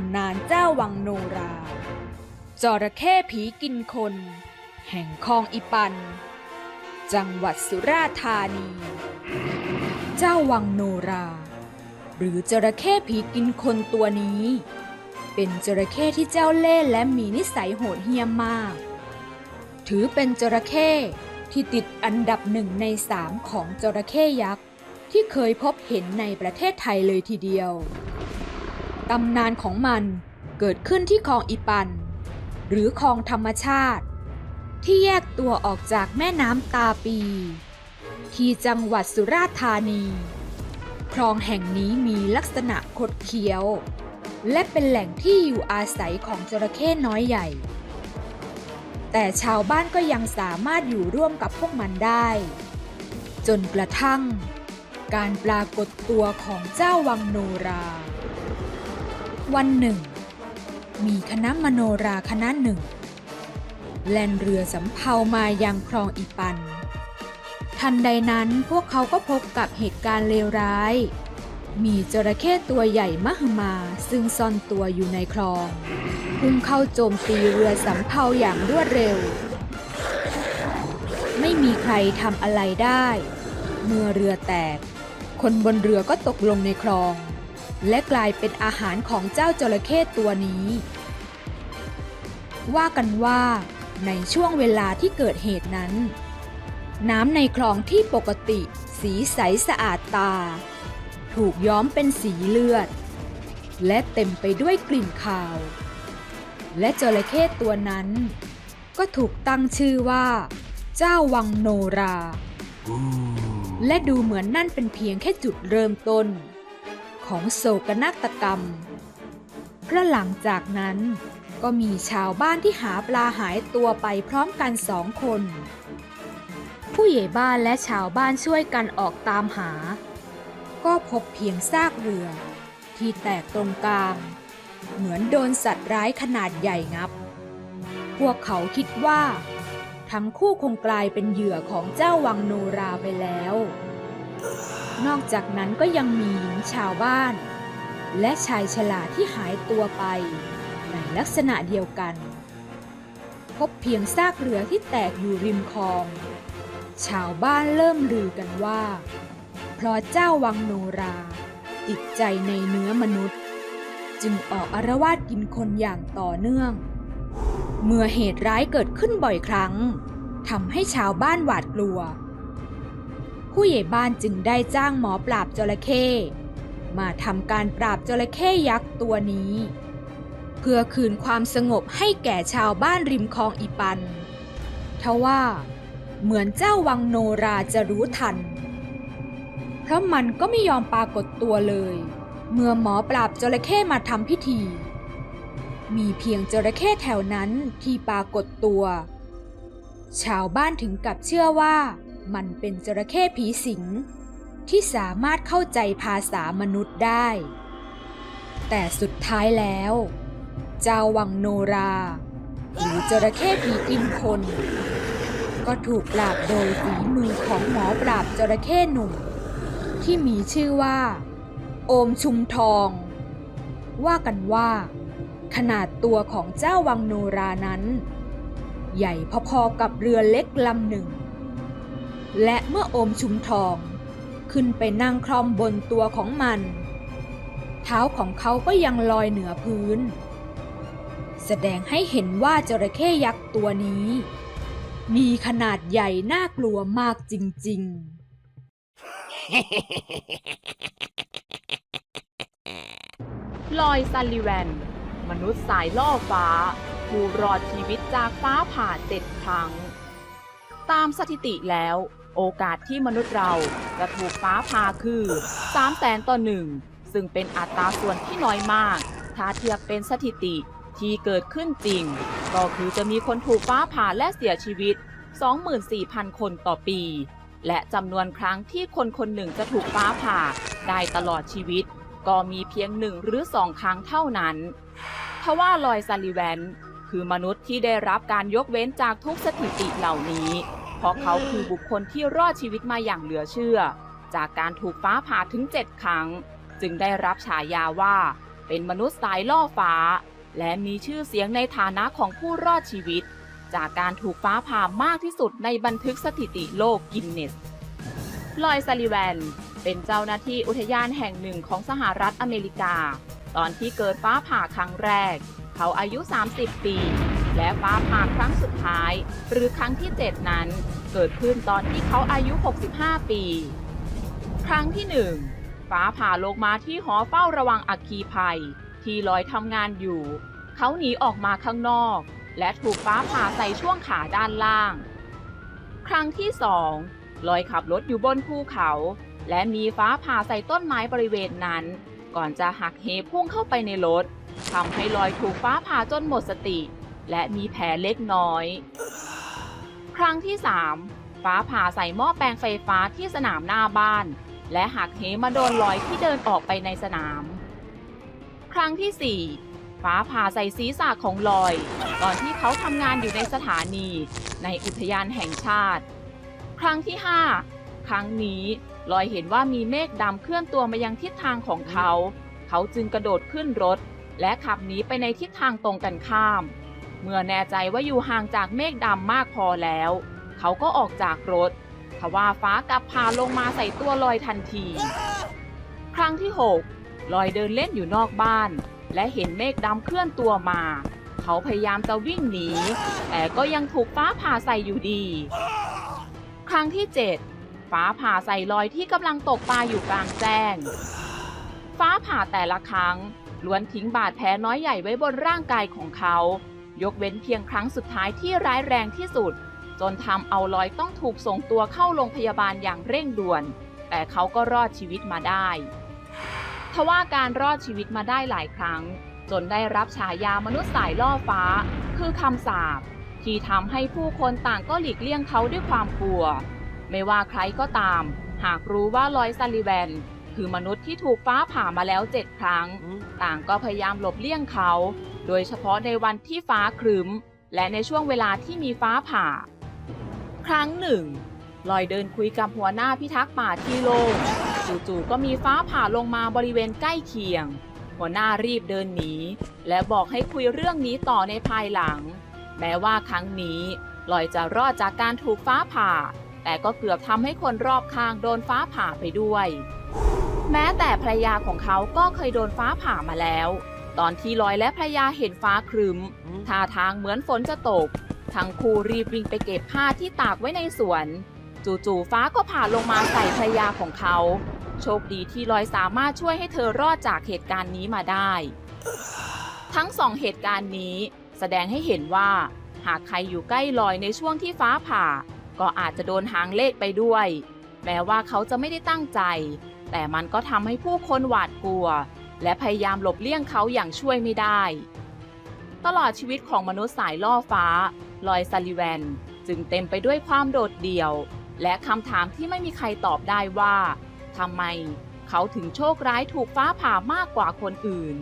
ำนานเจ้าวังโนรา จระเข้ผีกินคน แห่งคลองอีปัน จังหวัดสุราษฎร์ธานี เจ้าวังโนรา หรือจระเข้ผีกินคนตัวนี้ เป็นจระเข้ที่เจ้าเล่ห์และมีนิสัยโหดเหี้ยมมาก ถือเป็นจระเข้ที่ติดอันดับหนึ่งในสามของจระเข้ยักษ์ที่เคยพบเห็นในประเทศไทยเลยทีเดียว ตำนานของมันเกิดขึ้นที่คลองอีปัน หรือคลองธรรมชาติ ที่แยกตัวออกจากแม่น้ำตาปี ที่จังหวัดสุราษฎร์ธานี คลองแห่งนี้มีลักษณะคดเคี้ยว และเป็นแหล่งที่อยู่อาศัยของจระเข้น้อยใหญ่ แต่ชาวบ้านก็ยังสามารถอยู่ร่วมกับพวกมันได้ จนกระทั่ง การปรากฏตัวของเจ้าวังโนรา วันหนึ่ง มีคณะมโนราคณะหนึ่ง แล่นเรือสำเภามายังคลองอีปัน ทันใดนั้นพวกเขาก็พบกับเหตุการณ์เลวร้าย มีจระเข้ตัวใหญ่มหมาซึ่งซ่อนตัวอยู่ในคลองพุ่งเข้าโจมตีเรือสำเภาอย่างรวดเร็ว ไม่มีใครทำอะไรได้ เมื่อเรือแตก คนบนเรือก็ตกลงในคลอง และกลายเป็นอาหารของเจ้าจระเข้ตัวนี้ ว่ากันว่าในช่วงเวลาที่เกิดเหตุนั้น น้ำในคลองที่ปกติสีใสสะอาดตา ถูกย้อมเป็นสีเลือด และเต็มไปด้วยกลิ่นคาว และจระเข้ตัวนั้น ก็ถูกตั้งชื่อว่า เจ้าวังโนรา และดูเหมือนนั่นเป็นเพียงแค่จุดเริ่มต้น ของโศกนาฏกรรม เพราะหลังจากนั้นก็มีชาวบ้านที่หาปลาหายตัวไปพร้อมกันสองคน ผู้ใหญ่บ้านและชาวบ้านช่วยกันออกตามหา ก็พบเพียงซากเรือ ที่แตกตรงกลาง เหมือนโดนสัตว์ร้ายขนาดใหญ่งับ พวกเขาคิดว่า ทั้งคู่คงกลายเป็นเหยื่อของเจ้าวังโนราไปแล้ว นอกจากนั้นก็ยังมีหญิงชาวบ้าน และชายฉลาดที่หายตัวไป ในลักษณะเดียวกัน พบเพียงซากเรือที่แตกอยู่ริมคลอง ชาวบ้านเริ่มลือกันว่า เพราะเจ้าวังโนราติดใจในเนื้อมนุษย์ จึงออกอารวาสกินคนอย่างต่อเนื่อง เมื่อเหตุร้ายเกิดขึ้นบ่อยครั้งทำให้ชาวบ้านหวาดกลัว ผู้ใหญ่บ้านจึงได้จ้างหมอปราบจระเข้มาทำการปราบจระเข้ยักษ์ตัวนี้ เพื่อคืนความสงบให้แก่ชาวบ้านริมคลองอีปันทว่าเหมือนเจ้าวังโนราจะรู้ทัน เพราะมันก็ไม่ยอมปรากฏตัวเลย เมื่อหมอปราบจระเข้มาทำพิธี มีเพียงจระเข้แถวนั้นที่ปรากฏตัว ชาวบ้านถึงกับเชื่อว่า มันเป็นจระเข้ผีสิง ที่สามารถเข้าใจภาษามนุษย์ได้ แต่สุดท้ายแล้ว เจ้าวังโนรา หรือจระเข้ผีกินคน ก็ถูกปราบโดยฝีมือของหมอปราบจระเข้หนุ่ม ที่มีชื่อว่า โอมชุมทอง ว่ากันว่า ขนาดตัวของเจ้าวังโนรานั้น ใหญ่พอๆกับเรือเล็กลำหนึ่ง และเมื่อโอมชุมทอง ขึ้นไปนั่งคล่อมบนตัวของมัน เท้าของเขาก็ยังลอยเหนือพื้น แสดงให้เห็นว่าจระเข้ยักษ์ตัวนี้ มีขนาดใหญ่น่ากลัวมากจริง ๆลอยซัลลิแวน มนุษย์สายล่อฟ้า ผู้รอดชีวิตจากฟ้าผ่าเจ็ดครั้ง ตามสถิติแล้ว โอกาสที่มนุษย์เราจะถูกฟ้าผ่าคือ3แสนต่อหนึ่งซึ่งเป็นอัตราส่วนที่น้อยมาก ถ้าเทียบเป็นสถิติที่เกิดขึ้นจริง ก็คือจะมีคนถูกฟ้าผ่าและเสียชีวิต 24,000 คนต่อปี และจำนวนครั้งที่คนคนหนึ่งจะถูกฟ้าผ่าได้ตลอดชีวิต ก็มีเพียงหนึ่งหรือสองครั้งเท่านั้นทว่าลอยซาลิแวน คือมนุษย์ที่ได้รับการยกเว้นจากทุกสถิติเหล่านี้ เพราะเขาคือบุคคลที่รอดชีวิตมาอย่างเหลือเชื่อ จากการถูกฟ้าผ่าถึง 7 ครั้ง จึงได้รับฉายาว่า เป็นมนุษย์สายล่อฟ้า และมีชื่อเสียงในฐานะของผู้รอดชีวิต จากการถูกฟ้าผ่ามากที่สุดในบันทึกสถิติโลกกินเนสลอยซัลลิแวนเป็นเจ้าหน้าที่อุทยานแห่งหนึ่งของสหรัฐอเมริกา ตอนที่เกิดฟ้าผ่าครั้งแรก เขาอายุ 30 ปี และฟ้าผ่าครั้งสุดท้าย หรือครั้งที่ 7 นั้น เกิดขึ้นตอนที่เขาอายุ 65 ปี ครั้งที่ 1 ฟ้าผ่าลงมาที่หอเฝ้าระวังอัคคีภัย ที่ลอยทำงานอยู่ เขาหนีออกมาข้างนอก และถูกฟ้าผ่าใส่ช่วงขาด้านล่าง ครั้งที่สองลอยขับรถอยู่บนภูเขา และมีฟ้าผ่าใส่ต้นไม้บริเวณนั้น ก่อนจะหักเหพุ่งเข้าไปในรถทำให้ลอยถูกฟ้าผ่าจนหมดสติ และมีแผลเล็กน้อย ครั้งที่ 3 ฟ้าผ่าใส่หม้อแปลงไฟฟ้าที่สนามหน้าบ้าน และหักเหมาโดนลอยที่เดินออกไปในสนาม ครั้งที่ 4 ฟ้าผ่าใส่ศีรษะของลอย ตอนที่เขาทำงานอยู่ในสถานี ในอุทยานแห่งชาติ ครั้งที่ 5 ครั้งนี้ลอยเห็นว่ามีเมฆดำเคลื่อนตัวมายังทิศทางของเขา เขาจึงกระโดดขึ้นรถ และขับหนีไปในทิศทางตรงกันข้าม เมื่อแน่ใจว่าอยู่ห่างจากเมฆดำมากพอแล้ว เขาก็ออกจากรถทว่าฟ้ากลับพาลงมาใส่ตัวลอยทันที ครั้งที่ 6 ลอยเดินเล่นอยู่นอกบ้าน และเห็นเมฆดำเคลื่อนตัวมา เขาพยายามจะวิ่งหนี แต่ก็ยังถูกฟ้าผ่าใส่อยู่ดี ครั้งที่ 7 ฟ้าผ่าใส่ลอยที่กำลังตกปลาอยู่กลางแจ้ง ฟ้าผ่าแต่ละครั้งล้วนทิ้งบาดแผลน้อยใหญ่ไว้บนร่างกายของเขา ยกเว้นเพียงครั้งสุดท้ายที่ร้ายแรงที่สุด จนทำเอาลอยต้องถูกส่งตัวเข้าโรงพยาบาลอย่างเร่งด่วน แต่เขาก็รอดชีวิตมาได้ทว่าการรอดชีวิตมาได้หลายครั้ง จนได้รับฉายามนุษย์สายล่อฟ้า คือคำสาปที่ทำให้ผู้คนต่างก็หลีกเลี่ยงเขาด้วยความกลัว ไม่ว่าใครก็ตาม หากรู้ว่าลอยซัลลิแวน คือมนุษย์ที่ถูกฟ้าผ่ามาแล้วเจ็ดครั้ง ต่างก็พยายามหลบเลี่ยงเขา โดยเฉพาะในวันที่ฟ้าครึ้ม และในช่วงเวลาที่มีฟ้าผ่า ครั้งหนึ่งลอยเดินคุยกับหัวหน้าพิทักษ์ป่าที่โล่งจู่ๆก็มีฟ้าผ่าลงมาบริเวณใกล้เคียง หัวหน้ารีบเดินหนี และบอกให้คุยเรื่องนี้ต่อในภายหลัง แม้ว่าครั้งนี้ลอยจะรอดจากการถูกฟ้าผ่า แต่ก็เกือบทำให้คนรอบข้างโดนฟ้าผ่าไปด้วย แม้แต่ภรรยาของเขาก็เคยโดนฟ้าผ่ามาแล้ว ตอนที่ลอยและภรรยาเห็นฟ้าครึ้มท่าทางเหมือนฝนจะตก ทั้งคู่รีบวิ่งไปเก็บผ้าที่ตากไว้ในสวน จู่ๆฟ้าก็ผ่าลงมาใส่ภรรยาของเขา โชคดีที่ลอยสามารถช่วยให้เธอรอดจากเหตุการณ์นี้มาได้ ทั้งสองเหตุการณ์นี้ แสดงให้เห็นว่า หากใครอยู่ใกล้ลอยในช่วงที่ฟ้าผ่า ก็อาจจะโดนหางเลขไปด้วย แม้ว่าเขาจะไม่ได้ตั้งใจ แต่มันก็ทำให้ผู้คนหวาดกลัว และพยายามหลบเลี่ยงเขาอย่างช่วยไม่ได้ ตลอดชีวิตของมนุษย์สายล่อฟ้า ลอยซัลลิแวน จึงเต็มไปด้วยความโดดเดี่ยว และคำถามที่ไม่มีใครตอบได้ว่าทำไมเขาถึงโชคร้ายถูกฟ้าผ่ามากกว่าคนอื่น